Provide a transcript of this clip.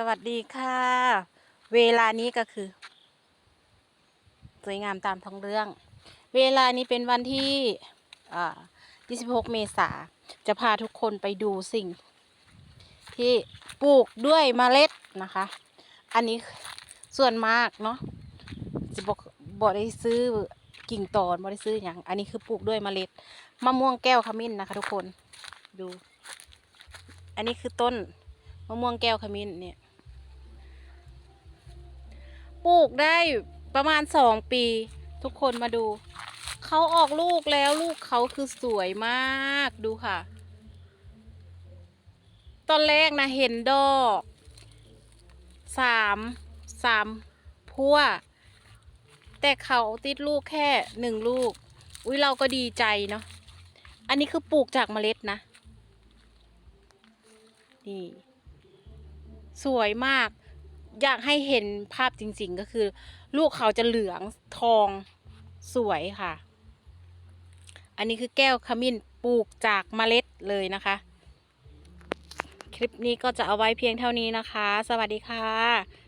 สวัสดีค่ะ เวลานี้ก็คือ สวยงามตามท้องเรื่อง เวลานี้เป็นวันที่ 26 เมษาจะพาทุกคนไปดูสิ่ง ที่ปลูกด้วยเมล็ดนะคะ อันนี้ส่วนมากเนาะจะบอกบอกได้ซื้อกิ่งตอนบอกได้ซื้ออย่าง อันนี้คือปลูกด้วยเมล็ดมะม่วงแก้วขมิ้นนะคะ ทุกคนดู อันนี้คือต้นมะม่วงแก้วขมิ้นเนี่ย ปลูกได้ประมาณสองปี ทุกคนมาดู เขาออกลูกแล้วลูกเขาคือสวยมากดูค่ะ ตอนแรกนะเห็นดอกสามสามพั่วแต่เขาติดลูกแค่หนึ่งลูก อุ้ยเราก็ดีใจเนาะ อันนี้คือปลูกจากเมล็ดนะ นี่ สวยมาก อยากให้เห็นภาพจริงๆก็คือ ลูกเขาจะเหลืองทองสวยค่ะ อันนี้คือแก้วขมิ้นปลูกจากเมล็ดเลยนะคะ คลิปนี้ก็จะเอาไว้เพียงเท่านี้นะคะ สวัสดีค่ะ